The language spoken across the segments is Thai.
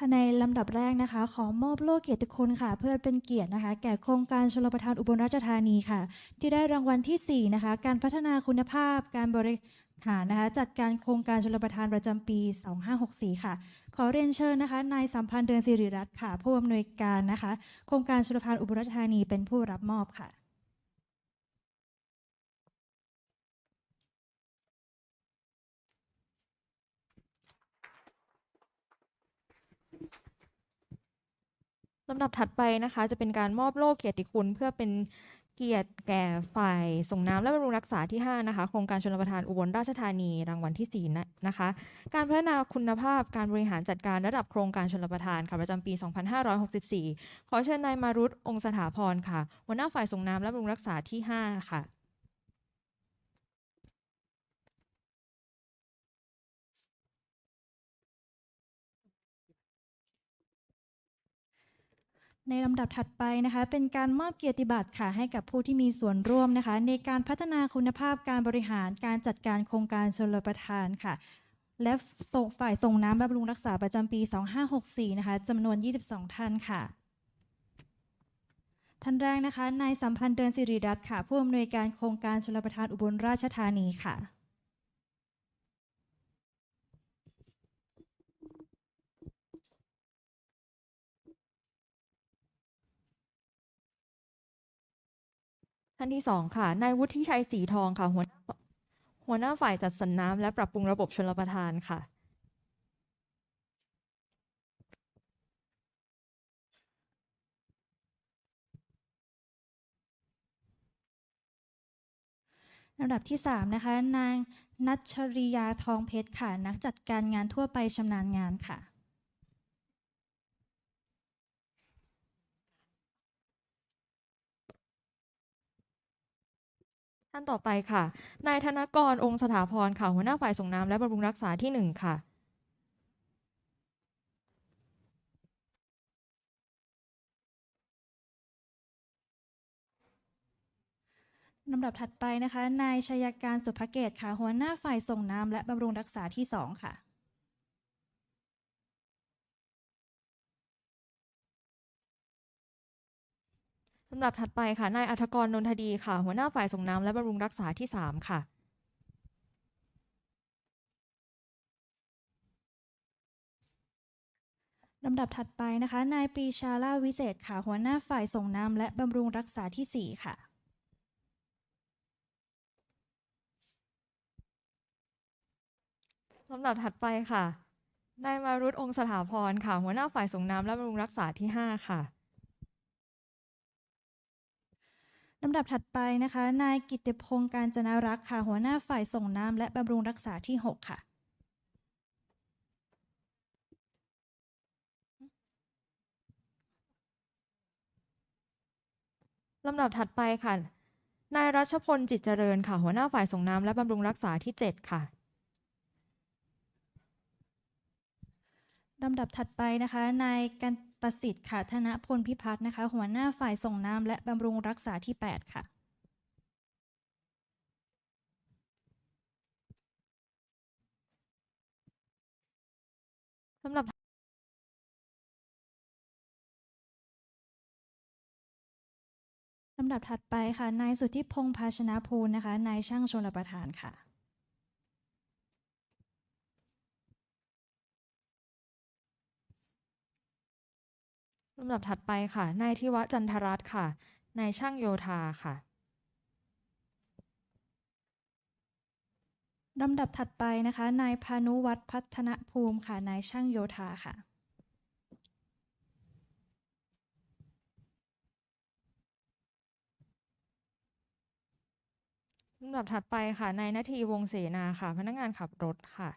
ค่ะในลำดับแรกนะคะ ขอมอบโล่เกียรติคุณค่ะ เพื่อเป็นเกียรตินะคะ แก่โครงการชลประทานอุบลราชธานีค่ะ ที่ได้รางวัลทีสี่ 4 นะคะ การพัฒนาคุณภาพการบริหารนะคะ จัดการโครงการชลประทานประจำปี 2564 ค่ะ ขอเรียนเชิญนะคะนายสัมพันธ์เดือนสิริรัตน์ค่ะ ผู้อำนวยการนะคะ โครงการชลประทานอุบลราชธานีเป็นผู้รับมอบค่ะ ลำดับถัดไปนะคะ จะเป็นการมอบโล่เกียรติคุณ เพื่อเป็นเกียรติแก่ฝ่ายส่งน้ำและบำรุงรักษาที่ 5 นะคะ โครงการชลประทานอุบลราชธานีรางวัลที่4นะนะคะ การพัฒนาคุณภาพการบริหารจัดการระดับโครงการชลประทานค่ะประจำปี 2564 ขอเชิญนายมารุตองค์สถาพรค่ะหัวหน้าฝ่ายส่งน้ำและบำรุงรักษาที่ 5 ค่ะ ในลำดับถัดไปนะคะเป็นการมอบเกียรติบัตรค่ะให้กับผู้ที่มีส่วนร่วมนะคะ ในการพัฒนาคุณภาพการบริหารการจัดการโครงการชลประทานค่ะ และส่งฝ่ายส่งน้ำและบำรุงรักษาประจำปี 2564 นะคะจำนวน 22 ท่านค่ะ ท่านแรกนะคะนายสัมพันธ์เดินสิริรัตน์ค่ะ ผู้อำนวยการโครงการชลประทานอุบลราชธานีค่ะ ท่านที่สองค่ะ นายวุฒิชัยศรีทองค่ะ หัวหน้าหัวหน้าฝ่ายจัดสรรน้ำและปรับปรุงระบบชลประทานค่ะ ลำดับที่ 3 นะคะ นางนัชริยาทองเพชรค่ะ นักจัดการงานทั่วไปชำนาญงานค่ะานต่อไปค่ะ นายธนกรองค์สถาพรค่ะหัวหน้าฝ่ายส่งน้ำและบำรุงรักษาที่หนึ่งค่ะ ลำดับถัดไปนะคะ นายชัยการสุภเกตค่ะ หัวหน้าฝ่ายส่งน้ำและบำรุงรักษาที่ 2 ค่ะ ลำดับถัดไปค่ะ นายอัธกรนนทดีค่ะ หัวหน้าฝ่ายส่งน้ำและบำรุงรักษาที่สามค่ะลำดับถัดไปนะคะ นายปรีชาล่าวิเศษค่ะ หัวหน้าฝ่ายส่งน้ำและบำรุงรักษาที่ 4 ค่ะลำดับถัดไปค่ะ นายมารุตองค์สถาพรค่ะ หัวหน้าฝ่ายส่งน้ำและบำรุงรักษาที่ห้าค่ะ ลำดับถัดไปนะคะ นายกิตติพงศ์การจนารักษ์ค่ะหัวหน้าฝ่ายส่งน้ำและบำรุงรักษาที่ 6 ค่ะลำดับถัดไปค่ะ นายรัชพลจิตเจริญค่ะ หัวหน้าฝ่ายส่งน้ำและบำรุงรักษาที่เจ็ดค่ะลำดับถัดไปนะคะ นายกัน ตสิทธิ์ค่ะธนพลพิพัฒน์นะคะ หัวหน้าฝ่ายส่งน้ำและบำรุงรักษาที่ 8 ค่ะลำดับลำดับถัดไปค่ะ นายสุทธิพงษ์ภาชนะภูลนะคะ นายช่างชลประทานค่ะ ลำดับถัดไปค่ะ นายทิวะจันทรัตน์ค่ะ นายช่างโยธาค่ะ ลำดับถัดไปนะคะ นายพานุวัฒน์พัฒนภูมิค่ะ นายช่างโยธาค่ะ ลำดับถัดไปค่ะ นายนาทีวงศ์เสนาค่ะ พนักงานขับรถค่ะ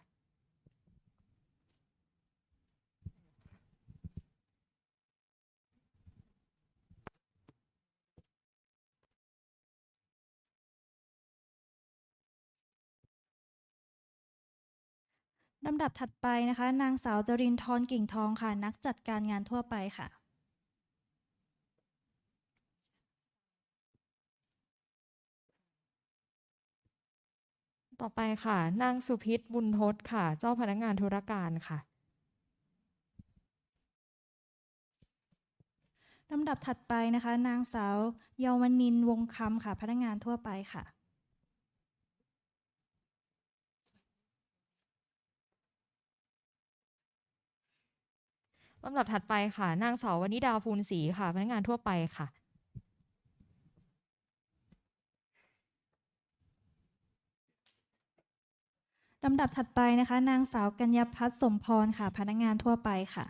ลำดับถัดไปนะคะ นางสาวจรินทร์กิ่งทองค่ะ นักจัดการงานทั่วไปค่ะ ต่อไปค่ะ นางสุพิษบุญทศค่ะ เจ้าพนักงานธุรการค่ะ ลำดับถัดไปนะคะ นางสาวเยาวนินวงคำค่ะ พนักงานทั่วไปค่ะ ลำดับถัดไปค่ะ นางสาววนิดาภูลศรีค่ะ พนักงานทั่วไปค่ะ ลำดับถัดไปนะคะ นางสาวกัญญาพัฒน์สมพรค่ะ พนักงานทั่วไปค่ะ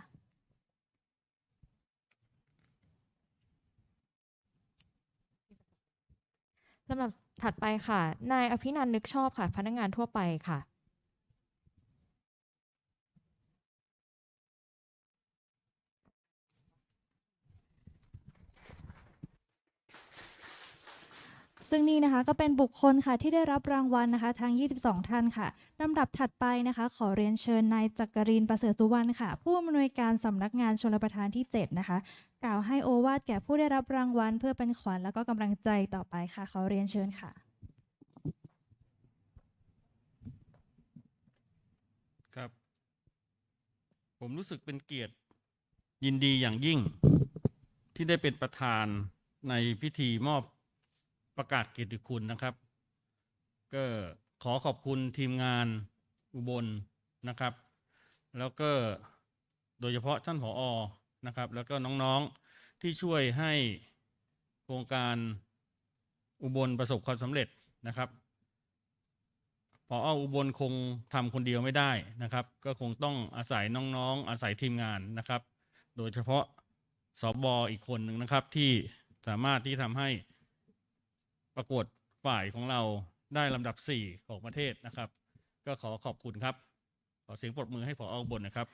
ลำดับถัดไปค่ะ นายอภินันท์นึกชอบค่ะ พนักงานทั่วไปค่ะ ซึ่งนี่นะคะก็เป็นบุคคลค่ะที่ได้รับรางวัลนะคะทาง22 ท่านค่ะลำดับถัดไปนะคะ ขอเรียนเชิญนายจักรินประเสริฐสุวรรณค่ะ ผู้อำนวยการสำนักงานชลประทานที่ 7 นะคะ กล่าวให้โอวาทแก่ผู้ได้รับรางวัล เพื่อเป็นขวัญแล้วก็กำลังใจต่อไปค่ะ ขอเรียนเชิญค่ะ ครับ ผมรู้สึกเป็นเกียรติยินดีอย่างยิ่ง ที่ได้เป็นประธานในพิธีมอบ ประกาศเกียรติคุณนะครับ ก็ขอขอบคุณทีมงานอุบลนะครับ แล้วก็โดยเฉพาะท่านผออนะครับ แล้วก็น้องๆที่ช่วยให้โครงการอุบลประสบความสำเร็จนะครับพออุบลคงทำคนเดียวไม่ได้นะครับ ก็คงต้องอาศัยน้องๆ อาศัยทีมงานนะครับ โดยเฉพาะสอบออีกคนหนึ่งนะครับที่สามารถที่ทำให้ ประกวดฝ่ายของเราได้ลำดับ 4 ของประเทศนะครับ ก็ขอขอบคุณครับ ขอเสียงปรบมือให้พออุบลนะครับ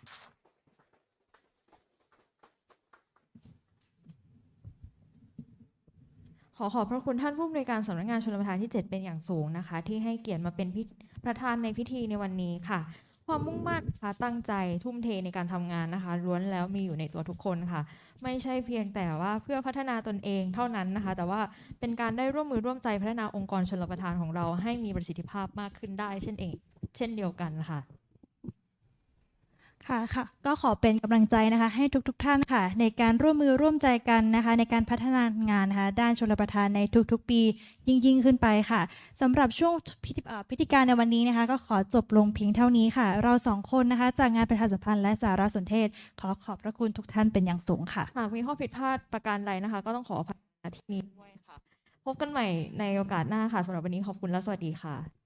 ขอขอบพระคุณท่านผู้อำนวยการสำนักงานชลประทานที่ 7 เป็นอย่างสูงนะคะ ที่ให้เกียรติมาเป็นพิประธานในพิธีในวันนี้ค่ะ ความมุ่งมั่นค่ะตั้งใจทุ่มเทในการทำงานนะคะล้วนแล้วมีอยู่ในตัวทุกคนค่ะ ไม่ใช่เพียงแต่ว่าเพื่อพัฒนาตนเองเท่านั้นนะคะ แต่ว่าเป็นการได้ร่วมมือร่วมใจพัฒนาองค์กรชลประทานของเราให้มีประสิทธิภาพมากขึ้นได้ เช่นเอง เช่นเดียวกันค่ะ ค่ะค่ะก็ขอเป็นกำลังใจนะคะให้ทุกๆทท่านค่ะ ในการร่วมมือร่วมใจกันนะคะ ในการพัฒนางานนะคะด้านชลประทานในทุกๆ ปียิ่งยิ่งขึ้นไปค่ะสำหรับช่วงพิธีพิธีการในวันนี้นะคะ ก็ขอจบลงเพียงเท่านี้ค่ะ เราสองคนนะคะ จากงานประชาสัมพันธ์และสารสนเทศ ขอขอบพระคุณทุกท่านเป็นอย่างสูงค่ะหากมีข้อผิดพลาดประการใดนะคะ ก็ต้องขออภัยที่นี้ด้วยค่ะ พบกันใหม่ในโอกาสหน้าค่ะสำหรับวันนี้ขอบคุณและสวัสดีค่ะ